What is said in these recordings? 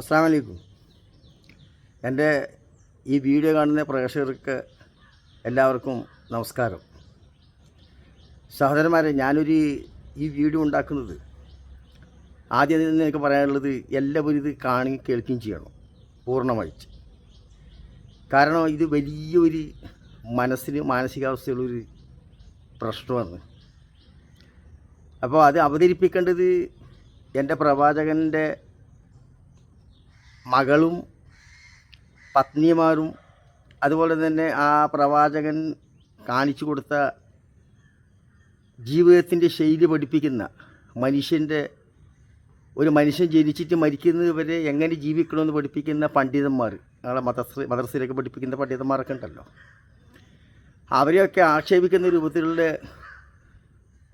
അസ്സാം വലൈക്കും എന്റെ ഈ വീഡിയോ കാണുന്ന പ്രേക്ഷകർക്ക് എല്ലാവർക്കും നമസ്കാരം. സഹോദരന്മാരെ ഞാനൊരു ഈ വീഡിയോ ഉണ്ടാക്കുന്നത് ആദ്യം തന്നെ എനിക്ക് പറയാനുള്ളത് എല്ലാവരും ഇത് കാണുകയും കേൾക്കുകയും ചെയ്യണം പൂർണമായിട്ട് കാരണം ഇത് വലിയൊരു മനസ്സിന് മാനസികാവസ്ഥയുള്ളൊരു പ്രശ്നമാണ്. അപ്പോൾ അത് അവതരിപ്പിക്കേണ്ടത് എന്റെ പ്രവാചകന്റെ മകളും പത്നിമാരും അതുപോലെ തന്നെ ആ പ്രവാചകൻ കാണിച്ചു കൊടുത്ത ജീവിതത്തിന്റെ ശൈലി പഠിപ്പിക്കുന്ന മനുഷ്യന്റെ ഒരു മനുഷ്യൻ ജനിച്ചിട്ട് മരിക്കുന്നത് വരെ എങ്ങനെ ജീവിക്കണമെന്ന് പഠിപ്പിക്കുന്ന പണ്ഡിതന്മാർ ഞങ്ങളെ മദർസ മദർസയിലൊക്കെ പഠിപ്പിക്കുന്ന പണ്ഡിതന്മാരൊക്കെ ഉണ്ടല്ലോ. അവരെയൊക്കെ ആക്ഷേപിക്കുന്ന രൂപത്തിലുള്ള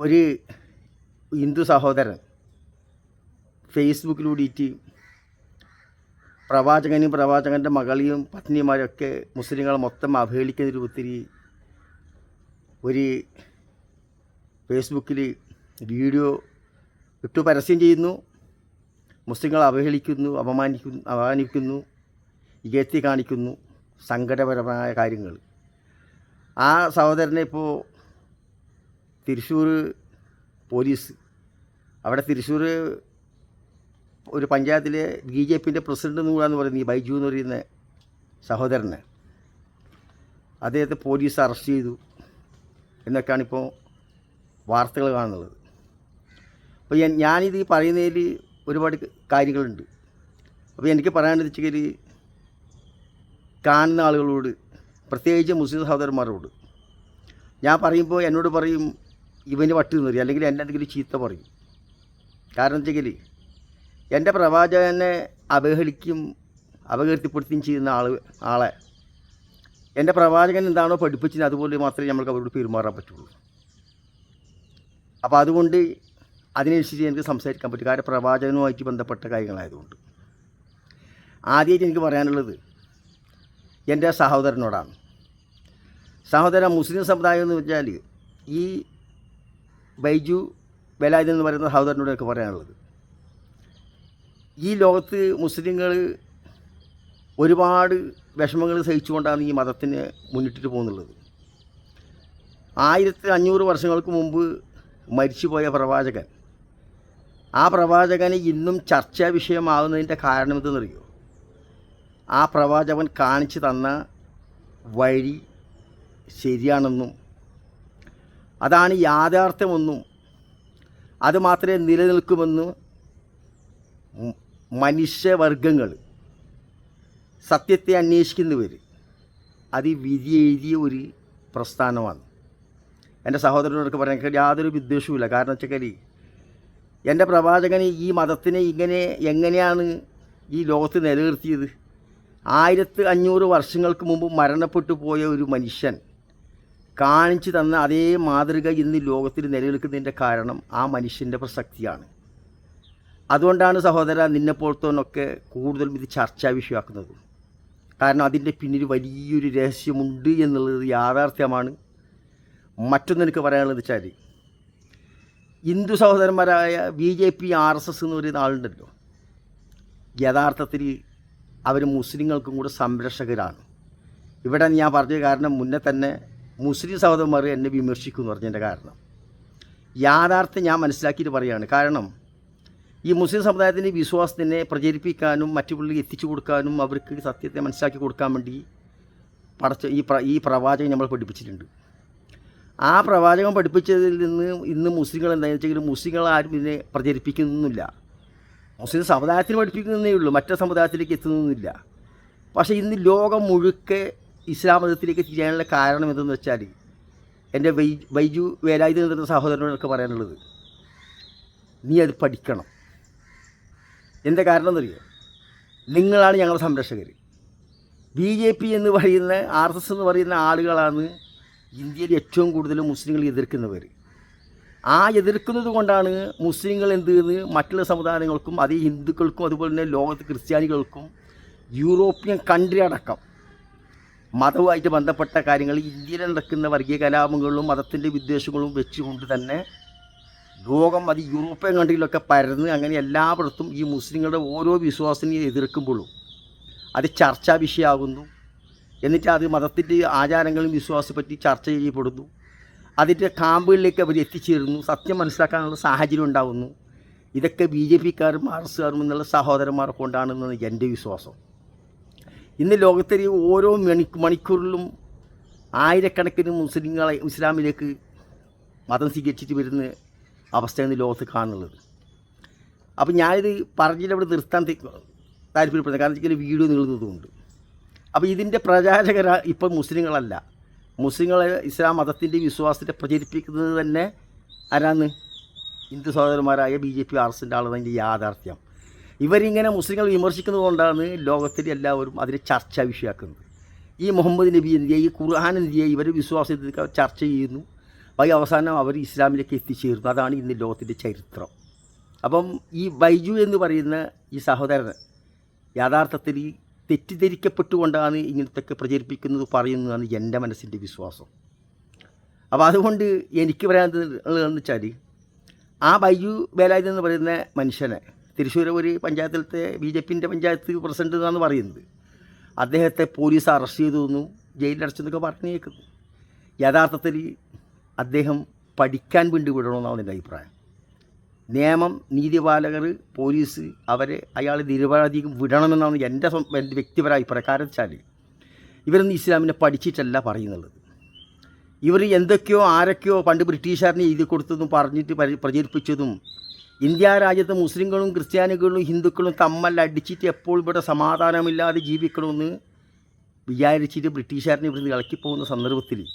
ഒരു ഹിന്ദു സഹോദരൻ ഫേസ്ബുക്കിലൂടിയിട്ട് പ്രവാചകനും പ്രവാചകന്റെ മകളെയും പത്നിമാരൊക്കെ മുസ്ലിങ്ങളെ മൊത്തം അവഹേളിക്കുന്ന രൂപത്തിൽ ഒരു ഫേസ്ബുക്കിൽ വീഡിയോ ഇട്ടു പരസ്യം ചെയ്യുന്നു. മുസ്ലിങ്ങളെ അവഹേളിക്കുന്നു അപമാനിക്കുന്നു അപമാനിക്കുന്നു ഇകഴ്ത്തി കാണിക്കുന്നു. സങ്കടപരമായ കാര്യങ്ങൾ. ആ സഹോദരനെ ഇപ്പോൾ തൃശ്ശൂർ പോലീസ് അവിടെ തൃശ്ശൂർ ഒരു പഞ്ചായത്തിലെ ബി ജെ പിന്റെ പ്രസിഡന്റ് എന്ന് കൂടാന്ന് പറയുന്നത് ഈ ബൈജു എന്ന് പറയുന്ന സഹോദരന് അദ്ദേഹത്തെ പോലീസ് അറസ്റ്റ് ചെയ്തു എന്നൊക്കെയാണ് ഇപ്പോൾ വാർത്തകൾ കാണുന്നത്. അപ്പോൾ ഞാനിത് ഈ പറയുന്നതിൽ ഒരുപാട് കാര്യങ്ങളുണ്ട്. അപ്പോൾ എനിക്ക് പറയാനുള്ളത് വെച്ചാൽ കാണുന്ന ആളുകളോട് പ്രത്യേകിച്ച് മുസ്ലിം സഹോദരന്മാരോട് ഞാൻ പറയുമ്പോൾ എന്നോട് പറയും ഇവന് വട്ടി പറയും അല്ലെങ്കിൽ എന്നെ എന്തെങ്കിലും ചീത്ത പറയും. കാരണം വെച്ചെങ്കിൽ എന്റെ പ്രവാചകനെ അവഹേളിക്കും അപകീർത്തിപ്പെടുത്തുകയും ചെയ്യുന്ന ആൾ ആളെ. എന്റെ പ്രവാചകൻ എന്താണോ പഠിപ്പിച്ചത് അതുപോലെ മാത്രമേ നമ്മൾക്ക് അവരോട് പെരുമാറാൻ പറ്റുള്ളൂ. അപ്പോൾ അതുകൊണ്ട് അതിനനുസരിച്ച് എനിക്ക് സംസാരിക്കാൻ പറ്റും. കാരണം പ്രവാചകനുമായിട്ട് ബന്ധപ്പെട്ട കാര്യങ്ങളായതുകൊണ്ട്. ആദ്യമായിട്ട് എനിക്ക് പറയാനുള്ളത് എന്റെ സഹോദരനോടാണ്. സഹോദര മുസ്ലിം സമുദായം എന്ന് വെച്ചാൽ ഈ ബൈജു വേലായുധൻ എന്ന് പറയുന്ന സഹോദരനോട് എനിക്ക് പറയാനുള്ളത്. ഈ ലോകത്ത് മുസ്ലിങ്ങൾ ഒരുപാട് വിഷമങ്ങൾ സഹിച്ചുകൊണ്ടാണ് ഈ മതത്തിന് മുന്നിട്ടിട്ട് പോകുന്നുള്ളത്. ആയിരത്തി അഞ്ഞൂറ് വർഷങ്ങൾക്ക് മുമ്പ് മരിച്ചുപോയ പ്രവാചകൻ ആ പ്രവാചകന് ഇന്നും ചർച്ചാ വിഷയമാകുന്നതിന്റെ കാരണം എന്തെന്നറിയോ ആ പ്രവാചകൻ കാണിച്ചു തന്ന വഴി ശരിയാണെന്നും അതാണ് യാഥാർത്ഥ്യമെന്നും അതുമാത്രമേ നിലനിൽക്കുമെന്നും മനുഷ്യവർഗങ്ങൾ സത്യത്തെ അന്വേഷിക്കുന്നവർ അത് വിധി എഴുതിയ ഒരു പ്രസ്ഥാനമാണ്. എന്റെ സഹോദരനോടൊക്കെ പറയാൻ എനിക്ക് യാതൊരു വിദ്വേഷവുമില്ല. കാരണം വെച്ചാൽ എന്റെ പ്രവാചകൻ ഈ മതത്തിനെ ഇങ്ങനെ എങ്ങനെയാണ് ഈ ലോകത്ത് നിലനിർത്തിയത്? ആയിരത്തി അഞ്ഞൂറ് വർഷങ്ങൾക്ക് മുമ്പ് മരണപ്പെട്ടു പോയ ഒരു മനുഷ്യൻ കാണിച്ചു തന്ന അതേ മാതൃക ഇന്ന് ലോകത്തിൽ നിലനിൽക്കുന്നതിന്റെ കാരണം ആ മനുഷ്യന്റെ പ്രസക്തിയാണ്. അതുകൊണ്ടാണ് സഹോദര നിന്നെപ്പോലത്തോനൊക്കെ കൂടുതലും ഇത് ചർച്ചാ വിഷയമാക്കുന്നത്. കാരണം അതിന്റെ പിന്നിൽ വലിയൊരു രഹസ്യമുണ്ട് എന്നുള്ളത് യാഥാർത്ഥ്യമാണ്. മറ്റൊന്ന് എനിക്ക് പറയാനുള്ളത് വെച്ചാൽ ഹിന്ദു സഹോദരന്മാരായ B J P R S S എന്ന് പറയുന്ന ആളുണ്ടല്ലോ. യഥാർത്ഥത്തിൽ അവർ മുസ്ലിങ്ങൾക്കും കൂടെ സംരക്ഷകരാണ്. ഇവിടെ ഞാൻ പറഞ്ഞ കാരണം മുന്നേ തന്നെ മുസ്ലിം സഹോദരന്മാർ എന്നെ വിമർശിക്കും എന്ന് പറഞ്ഞതിന്റെ കാരണം. യാഥാർത്ഥ്യം ഞാൻ മനസ്സിലാക്കിയിട്ട് പറയുകയാണ്. കാരണം ഈ മുസ്ലിം സമുദായത്തിന്റെ വിശ്വാസത്തിനെ പ്രചരിപ്പിക്കാനും മറ്റു മറ്റുള്ളവർക്ക് എത്തിച്ചു കൊടുക്കാനും അവർക്ക് സത്യത്തെ മനസ്സിലാക്കി കൊടുക്കാൻ വേണ്ടി പടച്ച ഈ പ്ര ഈ പ്രവാചകൻ നമ്മൾ പഠിപ്പിച്ചിട്ടുണ്ട്. ആ പ്രവാചകൻ പഠിപ്പിച്ചതിൽ നിന്ന് ഇന്ന് മുസ്ലിങ്ങൾ എന്താണെന്ന് വെച്ചെങ്കിൽ മുസ്ലിങ്ങൾ ആരും ഇതിനെ പ്രചരിപ്പിക്കുന്നില്ല. മുസ്ലിം സമുദായത്തിന് പഠിപ്പിക്കുന്നതേ ഉള്ളൂ മറ്റേ സമുദായത്തിലേക്ക് എത്തുന്നില്ല. പക്ഷേ ഇന്ന് ലോകം മുഴുക്കെ ഇസ്ലാം മതത്തിലേക്ക് തിരിയാനുള്ള കാരണം എന്തെന്ന് വെച്ചാൽ എന്റെ വൈ വൈജു വേലായുധ എന്ന സഹോദരനോടൊക്കെ പറയാനുള്ളത് നീ അത് പഠിക്കണം. എന്താ കാരണം എന്നറിയോ നിങ്ങളാണ് ഞങ്ങളുടെ സംരക്ഷകർ ബി ജെ പി എന്ന് പറയുന്ന ആർ എസ് എസ് എന്ന് പറയുന്ന ആളുകളാണ് ഇന്ത്യയിൽ ഏറ്റവും കൂടുതൽ മുസ്ലിങ്ങൾ എതിർക്കുന്നവർ ആ എതിർക്കുന്നത് കൊണ്ടാണ് മുസ്ലിങ്ങൾ എന്ത് മറ്റുള്ള സമുദായങ്ങൾക്കും അതേ ഹിന്ദുക്കൾക്കും അതുപോലെ തന്നെ ലോകത്ത് ക്രിസ്ത്യാനികൾക്കും യൂറോപ്യൻ കൺട്രി അടക്കം മതവുമായിട്ട് ബന്ധപ്പെട്ട കാര്യങ്ങൾ ഇന്ത്യയിൽ നടക്കുന്ന വർഗീയ കലാപങ്ങളും മതത്തിന്റെ വിദ്വേഷങ്ങളും വെച്ചുകൊണ്ട് തന്നെ ലോകം അത് യൂറോപ്യൻ കൺട്രിയിലൊക്കെ പരന്ന് അങ്ങനെ എല്ലായിടത്തും ഈ മുസ്ലിങ്ങളുടെ ഓരോ വിശ്വാസത്തിനെയും എതിർക്കുമ്പോഴും അത് ചർച്ചാ വിഷയമാകുന്നു. എന്നിട്ട് അത് മതത്തിന്റെ ആചാരങ്ങളും വിശ്വാസത്തെ പറ്റി ചർച്ച ചെയ്യപ്പെടുന്നു. അതിന്റെ കാമ്പുകളിലേക്ക് അവർ എത്തിച്ചേരുന്നു. സത്യം മനസ്സിലാക്കാനുള്ള സാഹചര്യം ഉണ്ടാകുന്നു ഇതൊക്കെ ബി ജെ പിക്കാരും ആർ എസ് കാരും എന്നുള്ള സഹോദരന്മാരെ കൊണ്ടാണെന്നാണ് എന്റെ വിശ്വാസം. ഇന്ന് ലോകത്തിലെ ഓരോ മണി മണിക്കൂറിലും ആയിരക്കണക്കിന് മുസ്ലിങ്ങളെ ഇസ്ലാമിലേക്ക് മതം സ്വീകരിച്ചിട്ട് വരുന്ന അവസ്ഥയാണ് ലോകത്ത് കാണുന്നത്. അപ്പം ഞാനിത് പറഞ്ഞിട്ട് അവിടെ നിർത്താൻ താല്പര്യപ്പെടുന്നത് കാരണം വെച്ചാൽ വീഡിയോ നീളുന്നതുകൊണ്ട്. അപ്പോൾ ഇതിന്റെ പ്രചാരകർ ഇപ്പം മുസ്ലിങ്ങളല്ല. മുസ്ലിങ്ങളെ ഇസ്ലാം മതത്തിന്റെ വിശ്വാസത്തെ പ്രചരിപ്പിക്കുന്നത് തന്നെ ആരാന്ന് ഹിന്ദു സഹോദരന്മാരായ ബി ജെ പി ആർ എസിന്റെ ആളതിന്റെ യാഥാർത്ഥ്യം. ഇവരിങ്ങനെ മുസ്ലിങ്ങൾ വിമർശിക്കുന്നത് കൊണ്ടാണ് ലോകത്തിലെ എല്ലാവരും അതിനെ ചർച്ചാ വിഷയമാക്കുന്നത് ഈ മുഹമ്മദ് നബി എന്ത് ചെയ്യുക ഈ ഖുർആൻ എന്ത് ചെയ്യുക ഇവർ വിശ്വാസത്തിൽ ചർച്ച ചെയ്യുന്നു. വൈ അവസാനം അവർ ഇസ്ലാമിലേക്ക് എത്തിച്ചേരുന്നു അതാണ് ഇന്ന് ലോകത്തിന്റെ ചരിത്രം. അപ്പം ഈ ബൈജു എന്ന് പറയുന്ന ഈ സഹോദരൻ യഥാർത്ഥത്തിൽ ഈ തെറ്റിദ്ധരിക്കപ്പെട്ടുകൊണ്ടാണ് ഇങ്ങനത്തൊക്കെ പ്രചരിപ്പിക്കുന്നത് പറയുന്നതാണ് എന്റെ മനസ്സിന്റെ വിശ്വാസം. അപ്പോൾ അതുകൊണ്ട് എനിക്ക് പറയാനുള്ളതെന്ന് വെച്ചാൽ ആ ബൈജു വേലായുധൻ എന്ന് പറയുന്ന മനുഷ്യനെ തൃശ്ശൂർ ഒരു പഞ്ചായത്തിലത്തെ ബി ജെ പിന്റെ പഞ്ചായത്ത് പ്രസിഡന്റ് എന്നാണ് പറയുന്നത്. അദ്ദേഹത്തെ പോലീസ് അറസ്റ്റ് ചെയ്തു എന്നും ജയിലിലടച്ചെന്നൊക്കെ പറഞ്ഞു കേൾക്കുന്നു യഥാർത്ഥത്തിൽ അദ്ദേഹം പഠിക്കാൻ വേണ്ടി വിടണമെന്നാണ് എന്റെ അഭിപ്രായം. നിയമം നീതിപാലകർ പോലീസ് അവരെ അയാൾ നിരപരാധിക്കും വിടണമെന്നാണ് എന്റെ എന്റെ വ്യക്തിപരമായ അഭിപ്രായം. കാരണം വെച്ചാൽ ഇവരൊന്നും ഇസ്ലാമിനെ പഠിച്ചിട്ടല്ല പറയുന്നുള്ളത്. ഇവർ എന്തൊക്കെയോ ആരൊക്കെയോ പണ്ട് ബ്രിട്ടീഷുകാരനെ എഴുതി കൊടുത്തതും പറഞ്ഞിട്ട് പരി- പ്രചരിപ്പിച്ചതും ഇന്ത്യ രാജ്യത്ത് മുസ്ലിങ്ങളും ക്രിസ്ത്യാനികളും ഹിന്ദുക്കളും തമ്മല്ല അടിച്ചിട്ട് എപ്പോഴും ഇവിടെ സമാധാനമില്ലാതെ ജീവിക്കണമെന്ന് വിചാരിച്ചിട്ട് ബ്രിട്ടീഷുകാരനെ ഇവിടുന്ന് ഇളക്കിപ്പോകുന്ന സന്ദർഭത്തിൽ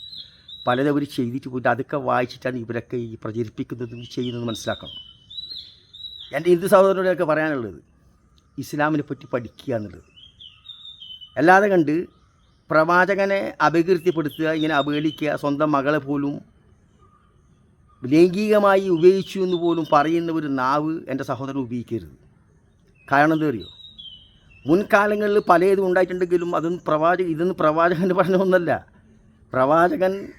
പലതും അവർ ചെയ്തിട്ട് പോയിട്ട് അതൊക്കെ വായിച്ചിട്ടാണ് ഇവരൊക്കെ ഈ പ്രചരിപ്പിക്കുന്നതും ചെയ്യുന്നതും മനസ്സിലാക്കണം. എന്റെ ഹിന്ദു സഹോദരനോടൊക്കെ പറയാനുള്ളത് ഇസ്ലാമിനെ പറ്റി പഠിക്കുക എന്നുള്ളത്. അല്ലാതെ കണ്ട് പ്രവാചകനെ അപകീർത്തിപ്പെടുത്തുക ഇങ്ങനെ അവഹേളിക്കുക സ്വന്തം മകളെ പോലും ലൈംഗികമായി ഉപയോഗിച്ചു എന്ന് പോലും പറയുന്ന ഒരു നാവ് എന്റെ സഹോദരൻ ഉപയോഗിക്കരുത്. കാരണം എന്താ അറിയോ? മുൻകാലങ്ങളിൽ പലതും ഉണ്ടായിട്ടുണ്ടെങ്കിലും അതൊന്നും പ്രവാചക ഇതൊന്നും പ്രവാചകന്റെ പറഞ്ഞ ഒന്നല്ല. പ്രവാചകൻ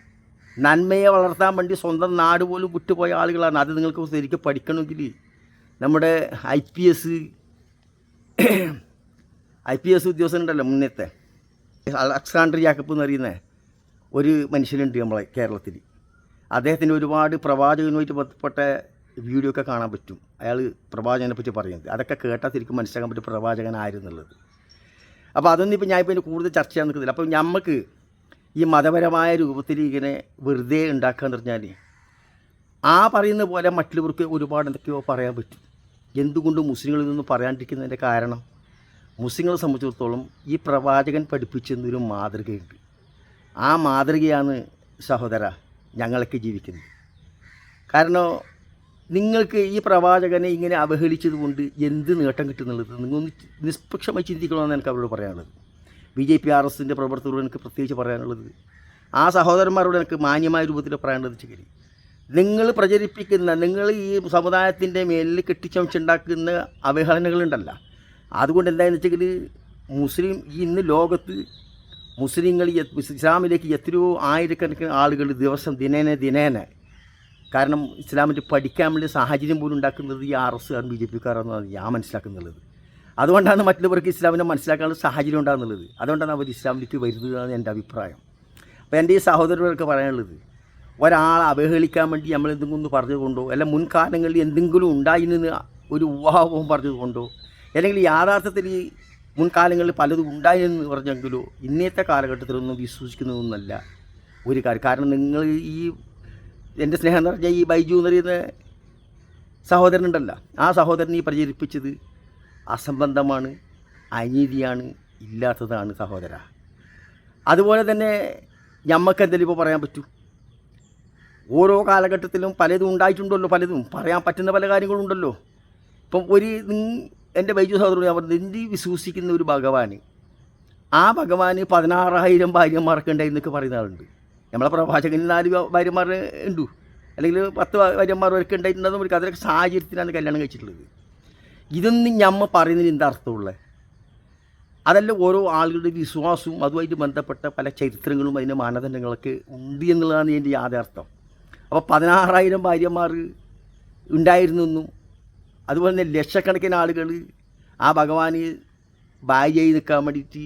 നന്മയെ വളർത്താൻ വേണ്ടി സ്വന്തം നാട് പോലും വിട്ടുപോയ ആളുകളാണ്. അത് നിങ്ങൾക്ക് ശരിക്കും പഠിക്കണമെങ്കിൽ നമ്മുടെ I P S I P S ഉദ്യോഗസ്ഥനുണ്ടല്ലോ മുന്നത്തെ. അലക്സാണ്ടർ ജാക്കപ്പ് എന്ന് അറിയുന്ന ഒരു മനുഷ്യനുണ്ട് നമ്മളെ കേരളത്തിൽ. അദ്ദേഹത്തിന് ഒരുപാട് പ്രവാചകനുമായിട്ട് ബന്ധപ്പെട്ട വീഡിയോ ഒക്കെ കാണാൻ പറ്റും. അയാൾ പ്രവാചകനെ പറ്റി പറയുന്നത്. അതൊക്കെ കേട്ടാൽ ശരിക്കും മനസ്സിലാക്കാൻ പറ്റും പ്രവാചകനായിരുന്നുള്ളത്. അപ്പോൾ അതൊന്നും ഇപ്പോൾ ഞാൻ ഇപ്പോൾ കൂടുതൽ ചർച്ച ചെയ്യാൻ നിൽക്കുന്നില്ല. അപ്പോൾ നമുക്ക് ഈ മതപരമായ രൂപത്തിൽ ഇങ്ങനെ വെറുതെ ഉണ്ടാക്കുക എന്ന് പറഞ്ഞാൽ ആ പറയുന്ന പോലെ മറ്റുള്ളവർക്ക് ഒരുപാട് എന്തൊക്കെയോ പറയാൻ പറ്റും. എന്തുകൊണ്ട് മുസ്ലിങ്ങളിൽ നിന്ന് പറയാണ്ടിരിക്കുന്നതിന്റെ കാരണം? മുസ്ലിങ്ങളെ സംബന്ധിച്ചിടത്തോളം ഈ പ്രവാചകൻ പഠിപ്പിച്ചെന്നൊരു മാതൃകയുണ്ട്. ആ മാതൃകയാണ് സഹോദര ഞങ്ങളൊക്കെ ജീവിക്കുന്നത്. കാരണം നിങ്ങൾക്ക് ഈ പ്രവാചകനെ ഇങ്ങനെ അവഹേളിച്ചത് കൊണ്ട് എന്ത് നേട്ടം കിട്ടുന്നുള്ളത്? നിങ്ങളൊന്ന് നിഷ്പക്ഷമായി ചിന്തിക്കണമെന്ന് എനിക്ക് അവരോട് പറയാനുള്ളത്. ബി ജെ പി ആർ എസിന്റെ പ്രവർത്തകരോട് എനിക്ക് പ്രത്യേകിച്ച് പറയാനുള്ളത്. ആ സഹോദരന്മാരോട് എനിക്ക് മാന്യമായ രൂപത്തിൽ പറയാനുള്ളത് വെച്ചാൽ നിങ്ങൾ പ്രചരിപ്പിക്കുന്ന നിങ്ങൾ ഈ സമുദായത്തിന്റെ മേലിൽ കെട്ടിച്ചമച്ചുണ്ടാക്കുന്ന അവഹേളനകളുണ്ടല്ല അതുകൊണ്ട് എന്താണെന്ന് വെച്ചെങ്കിൽ മുസ്ലിം ഇന്ന് ലോകത്ത് മുസ്ലിങ്ങൾ ഇസ്ലാമിലേക്ക് എത്രയോ ആയിരക്കണക്കിന് ആളുകൾ ദിവസം ദിനേന ദിനേന കാരണം ഇസ്ലാമിന്റെ പഠിക്കാൻ വേണ്ടി സാഹചര്യം പോലും ഉണ്ടാക്കുന്നത് ഈ R S R B J പിക്കാരെന്നാണ് ഞാൻ മനസ്സിലാക്കുന്നുള്ളത് അതുകൊണ്ടാണ് മറ്റുള്ളവർക്ക് ഇസ്ലാമിനെ മനസ്സിലാക്കാനുള്ള സാഹചര്യം ഉണ്ടാകുന്നുള്ളത്. അതുകൊണ്ടാണ് അവർ ഇസ്ലാമിലേക്ക് വരുന്നത് എന്നാണ് എന്റെ അഭിപ്രായം. അപ്പോൾ എന്റെ ഈ സഹോദരർക്ക് പറയാനുള്ളത് ഒരാളെ അവഹേളിക്കാൻ വേണ്ടി നമ്മൾ എന്തെങ്കിലും പറഞ്ഞതുകൊണ്ടോ അല്ല മുൻകാലങ്ങളിൽ എന്തെങ്കിലും ഉണ്ടായിരുന്നു ഒരു ഊഹാപോഹം പറഞ്ഞതുകൊണ്ടോ അല്ലെങ്കിൽ യാഥാർത്ഥത്തിൽ ഈ മുൻകാലങ്ങളിൽ പലതും ഉണ്ടായെന്ന് പറഞ്ഞെങ്കിലോ ഇന്നത്തെ കാലഘട്ടത്തിലൊന്നും വിശ്വസിക്കുന്നതൊന്നുമല്ല. ഒരു കാര്യം കാരണം നിങ്ങൾ ഈ എന്റെ സ്നേഹം എന്ന് പറഞ്ഞാൽ ഈ ബൈജു എന്ന് പറയുന്ന സഹോദരനുണ്ടല്ലോ ആ സഹോദരനെ ഈ പ്രചരിപ്പിച്ചത് അസംബന്ധമാണ് അനീതിയാണ് ഇല്ലാത്തതാണ് സഹോദര. അതുപോലെ തന്നെ ഞമ്മക്ക് എന്തെങ്കിലും ഇപ്പോൾ പറയാൻ പറ്റൂ? ഓരോ കാലഘട്ടത്തിലും പലതും ഉണ്ടായിട്ടുണ്ടല്ലോ പലതും. പറയാൻ പറ്റുന്ന പല കാര്യങ്ങളുണ്ടല്ലോ. ഇപ്പം ഒരു എന്റെ വൈദ്യു സഹോദരൻ ഞാൻ നിന്ദി വിശ്വസിക്കുന്ന ഒരു ഭഗവാന് ആ ഭഗവാന് പതിനാറായിരം ഭാര്യമാർക്ക് ഉണ്ടായിരുന്നൊക്കെ പറയുന്ന ആളുണ്ട്. നമ്മളെ പ്രഭാഷകന് നാല് ഭാര്യമാർ ഉണ്ടു. അല്ലെങ്കിൽ പത്ത് ഭാര്യമാരൊക്കെ ഉണ്ടായിട്ടുണ്ടെന്ന് ഒരു അതിലൊക്കെ സാഹചര്യത്തിലാണ് കല്യാണം കഴിച്ചിട്ടുള്ളത്. ഇതൊന്നും ഞമ്മ പറയുന്നതിന് എന്താ അർത്ഥമുള്ളത് അതല്ല ഓരോ ആളുകളുടെ വിശ്വാസവും അതുമായിട്ട് ബന്ധപ്പെട്ട പല ചരിത്രങ്ങളും അതിന്റെ മാനദണ്ഡങ്ങളൊക്കെ ഉണ്ട് എന്നുള്ളതാണ് എന്റെ യാഥാർത്ഥ്യം. അപ്പോൾ പതിനാറായിരം ഭാര്യമാർ ഉണ്ടായിരുന്നെന്നും അതുപോലെ തന്നെ ലക്ഷക്കണക്കിന് ആളുകൾ ആ ഭഗവാന് ഭാര്യയായി നിൽക്കാൻ വേണ്ടിയിട്ട്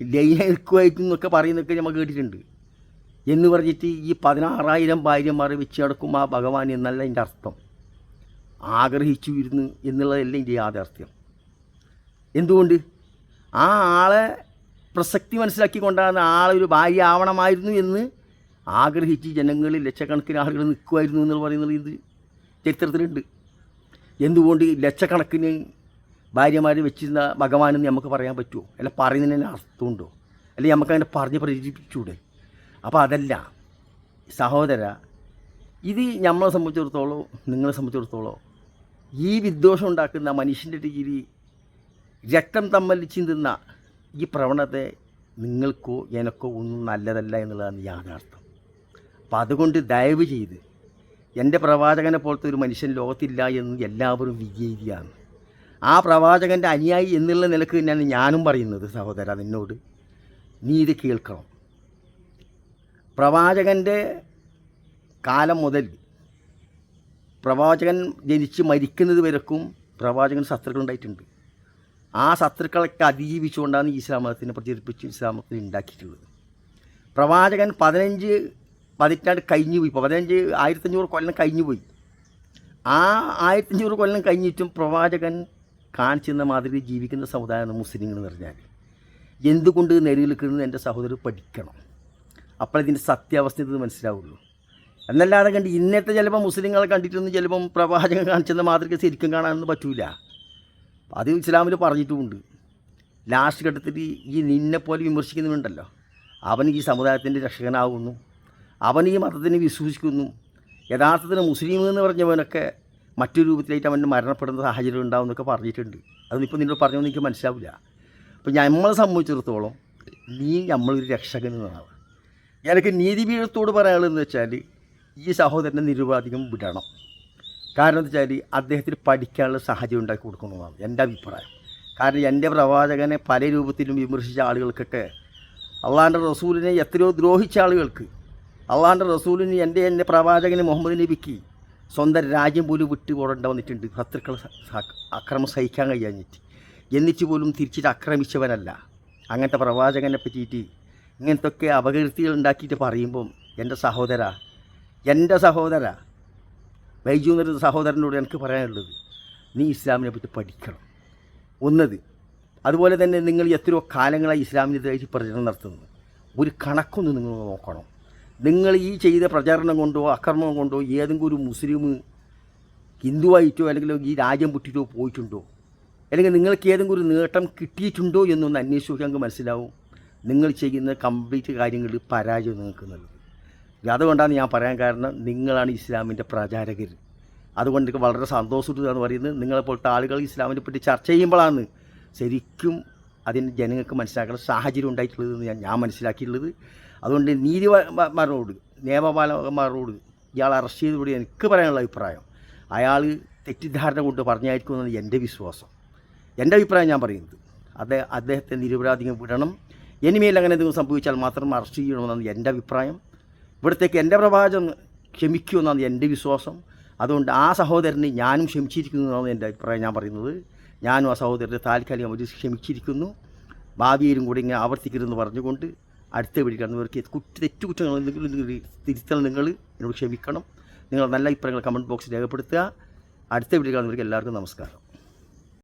ലൈനായി നിൽക്കുമായിരുന്നു എന്നൊക്കെ പറയുന്നൊക്കെ നമ്മൾ കേട്ടിട്ടുണ്ട്. എന്ന് പറഞ്ഞിട്ട് ഈ പതിനാറായിരം ഭാര്യമാരെ വെച്ച് നടക്കും ആ ഭഗവാൻ എന്നല്ല എന്റെ അർത്ഥം. ആഗ്രഹിച്ചു ഇരുന്ന് എന്നുള്ളതല്ല എന്റെ യാഥാർത്ഥ്യം. എന്തുകൊണ്ട്? ആ ആളെ പ്രസക്തി മനസ്സിലാക്കിക്കൊണ്ടാണ് ആളെ ഒരു ഭാര്യ ആവണമായിരുന്നു എന്ന് ആഗ്രഹിച്ച് ജനങ്ങളിൽ ലക്ഷക്കണക്കിന് ആളുകൾ നിൽക്കുമായിരുന്നു എന്ന് പറയുന്നത് ഇത് ചരിത്രത്തിലുണ്ട്. എന്തുകൊണ്ട് ലക്ഷക്കണക്കിന് ഭാര്യമാർ വെച്ചിരുന്ന ഭഗവാനെന്ന് നമുക്ക് പറയാൻ പറ്റുമോ? അല്ല പറയുന്നതിന് അർത്ഥമുണ്ടോ? അല്ലെങ്കിൽ നമുക്കങ്ങനെ പറഞ്ഞ് പ്രചരിപ്പിച്ചൂടെ? അപ്പോൾ അതല്ല സഹോദര ഇത് നമ്മളെ സംബന്ധിച്ചിടത്തോളം നിങ്ങളെ സംബന്ധിച്ചിടത്തോളം ഈ വിദ്വേഷം ഉണ്ടാക്കുന്ന മനുഷ്യന്റെ രീതി രക്തം തമ്മിൽ ചിന്തുന്ന ഈ പ്രവണത നിങ്ങൾക്കോ എനക്കോ ഒന്നും നല്ലതല്ല എന്നുള്ളതാണ് യാഥാർത്ഥ്യം. അപ്പം അതുകൊണ്ട് ദയവ് ചെയ്ത് എന്റെ പ്രവാചകനെ പോലത്തെ ഒരു മനുഷ്യൻ ലോകത്തില്ല എന്ന് എല്ലാവരും വിജയിക്കുകയാണ്. ആ പ്രവാചകന്റെ അനുയായി എന്നുള്ള നിലയ്ക്ക് തന്നെയാണ് ഞാനും പറയുന്നത് സഹോദര നിന്നോട്. നീ ഇത് കേൾക്കണം. പ്രവാചകന്റെ കാലം മുതൽ പ്രവാചകൻ ജനിച്ച് മരിക്കുന്നത് വരെക്കും പ്രവാചകൻ ശത്രുക്കൾ ഉണ്ടായിട്ടുണ്ട്. ആ ശത്രുക്കളൊക്കെ അതിജീവിച്ചുകൊണ്ടാണ് ഇസ്ലാം മതത്തിനെ പ്രചരിപ്പിച്ച് ഇസ്ലാം മതത്തിൽ ഉണ്ടാക്കിയിട്ടുള്ളത്. പ്രവാചകൻ പതിനഞ്ച് പതിറ്റാണ്ട് കഴിഞ്ഞു പോയി. പതിനഞ്ച് ആയിരത്തഞ്ഞൂറ് കൊല്ലം കഴിഞ്ഞു പോയി. ആ ആയിരത്തഞ്ഞൂറ് കൊല്ലം കഴിഞ്ഞിട്ടും പ്രവാചകൻ കാണിച്ചിരുന്ന മാതിരി ജീവിക്കുന്ന സമുദായമാണ് മുസ്ലിങ്ങൾ എന്ന് പറഞ്ഞാൽ. എന്തുകൊണ്ട് നിലനിൽക്കുന്നത് എന്റെ സഹോദരർ പഠിക്കണം. അപ്പോൾ ഇതിന്റെ സത്യാവസ്ഥ ഇത് മനസ്സിലാവുള്ളൂ. എന്നല്ലാതെ കണ്ട് ഇന്നത്തെ ചിലപ്പോൾ മുസ്ലിങ്ങളെ കണ്ടിട്ടൊന്നും ചിലപ്പം പ്രവാചകൻ കാണിച്ചെന്ന മാതൃക ശരിക്കും കാണാനൊന്നും പറ്റൂല. അത് ഇസ്ലാമിൽ പറഞ്ഞിട്ടുമുണ്ട്. ലാസ്റ്റ് ഘട്ടത്തിൽ ഈ നിന്നെപ്പോലെ വിമർശിക്കുന്നുണ്ടല്ലോ അവൻ ഈ സമുദായത്തിന്റെ രക്ഷകനാവുന്നു. അവൻ ഈ മതത്തിനെ വിശ്വസിക്കുന്നു. യഥാർത്ഥത്തിൽ മുസ്ലിം എന്ന് പറഞ്ഞവനൊക്കെ മറ്റൊരു രൂപത്തിലായിട്ട് അവൻ മരണപ്പെടുന്ന സാഹചര്യം ഉണ്ടാവും എന്നൊക്കെ പറഞ്ഞിട്ടുണ്ട്. അതിപ്പോൾ നിന്നോട് പറഞ്ഞൊന്നും എനിക്ക് മനസ്സിലാവില്ല. അപ്പോൾ നമ്മളെ സംബന്ധിച്ചിടത്തോളം നീ നമ്മളൊരു രക്ഷകൻ എന്നാണ്. എനിക്ക് നീതിപീഠത്തോട് പറയാനുള്ളതെന്ന് വെച്ചാൽ ഈ സഹോദരനെ നിരുപാധികം വിടണം. കാരണം എന്താ വെച്ചാൽ അദ്ദേഹത്തിന് പഠിക്കാനുള്ള സാഹചര്യം ഉണ്ടാക്കി കൊടുക്കണമെന്നാണ് എന്റെ അഭിപ്രായം. കാരണം എന്റെ പ്രവാചകനെ പല രൂപത്തിലും വിമർശിച്ച ആളുകൾക്കൊക്കെ അള്ളാഹാന്റെ റസൂലിനെ എത്രയോ ദ്രോഹിച്ച ആളുകൾക്ക് അള്ളാഹാന്റെ റസൂലിന് എന്റെ എന്റെ പ്രവാചകനെ മുഹമ്മദ് നബിക്ക് സ്വന്തം രാജ്യം പോലും വിട്ടു പോടേണ്ട വന്നിട്ടുണ്ട്. സ- അക്രമം സഹിക്കാൻ കഴിയാഞ്ഞിട്ട്. എന്നിട്ട് പോലും തിരിച്ചിട്ട് ആക്രമിച്ചവനല്ല. അങ്ങനത്തെ പ്രവാചകനെ പറ്റിയിട്ട് ഇങ്ങനത്തെ ഒക്കെ അപകീർത്തികൾ ഉണ്ടാക്കിയിട്ട് പറയുമ്പം എന്റെ സഹോദര എന്റെ സഹോദര ബൈജു എന്നൊരു സഹോദരനോട് എനിക്ക് പറയാനുള്ളത് നീ ഇസ്ലാമിനെ പറ്റി പഠിക്കണം. ഒന്നത് അതുപോലെ തന്നെ നിങ്ങൾ എത്രയോ കാലങ്ങളായി ഇസ്ലാമിനെതിരായി പ്രചരണം നടത്തുന്നത്. ഒരു കണക്കൊന്ന് നിങ്ങൾ നോക്കണം. നിങ്ങൾ ഈ ചെയ്ത പ്രചാരണം കൊണ്ടോ അക്രമം കൊണ്ടോ ഏതെങ്കിലും ഒരു മുസ്ലിം ഹിന്ദുവായിട്ടോ അല്ലെങ്കിൽ ഈ രാജ്യം വിട്ടിട്ടോ പോയിട്ടുണ്ടോ? അല്ലെങ്കിൽ നിങ്ങൾക്ക് ഏതെങ്കിലും ഒരു നേട്ടം കിട്ടിയിട്ടുണ്ടോ എന്നൊന്ന് അന്വേഷിച്ച് നമുക്ക് മനസ്സിലാവും. നിങ്ങൾ ചെയ്യുന്ന കംപ്ലീറ്റ് കാര്യങ്ങളിൽ പരാജയം നിങ്ങൾക്ക് നൽകും. അതുകൊണ്ടാണ് ഞാൻ പറയാൻ കാരണം നിങ്ങളാണ് ഇസ്ലാമിന്റെ പ്രചാരകർ. അതുകൊണ്ട് എനിക്ക് വളരെ എന്ന് പറയുന്നത് നിങ്ങളെപ്പോലത്തെ ആളുകൾ ഇസ്ലാമിനെ പറ്റി ചർച്ച ചെയ്യുമ്പോഴാണ് ശരിക്കും അതിന് ജനങ്ങൾക്ക് മനസ്സിലാക്കുന്ന സാഹചര്യം ഉണ്ടായിട്ടുള്ളതെന്ന് ഞാൻ ഞാൻ മനസ്സിലാക്കിയിട്ടുള്ളത്. അതുകൊണ്ട് നീതിമാരോട് നിയമപാലകന്മാരോട് ഇയാൾ അറസ്റ്റ് ചെയ്തതോടെ എനിക്ക് പറയാനുള്ള അഭിപ്രായം. അയാൾ തെറ്റിദ്ധാരണ കൊണ്ട് പറഞ്ഞായിരിക്കുമെന്നാണ് എന്റെ വിശ്വാസം. എന്റെ അഭിപ്രായം ഞാൻ പറയുന്നത്. അദ്ദേഹം അദ്ദേഹത്തെ നിരപരാധികം വിടണം. ഇനിമേൽ അങ്ങനെ എന്തെങ്കിലും സംഭവിച്ചാൽ മാത്രം അറസ്റ്റ് ചെയ്യണമെന്നാണ് എന്റെ അഭിപ്രായം. ഇവിടത്തേക്ക് എന്റെ പ്രവാചകം ക്ഷമിക്കുമെന്നാണ് എന്റെ വിശ്വാസം. അതുകൊണ്ട് ആ സഹോദരന് ഞാനും ക്ഷമിച്ചിരിക്കുന്നു എന്നാണ് എന്റെ അഭിപ്രായം. ഞാൻ പറയുന്നത് ഞാനും ആ സഹോദരനെ താൽക്കാലികമായിട്ട് ക്ഷമിച്ചിരിക്കുന്നു. ഭാവിയിലും കൂടി ഇങ്ങനെ ആവർത്തിക്കരുതെന്ന് പറഞ്ഞുകൊണ്ട് അടുത്ത വീട്ടിലാണ് ഇവർക്ക് കുറ്റ തെറ്റുകുറ്റങ്ങൾ തിരുത്തൽ നിങ്ങൾ എന്നോട് ക്ഷമിക്കണം. നിങ്ങൾ നല്ല അഭിപ്രായങ്ങൾ കമന്റ് ബോക്സിൽ രേഖപ്പെടുത്തുക. അടുത്ത വീട്ടിലാണ് കാണുന്നവർക്ക് എല്ലാവർക്കും നമസ്കാരം.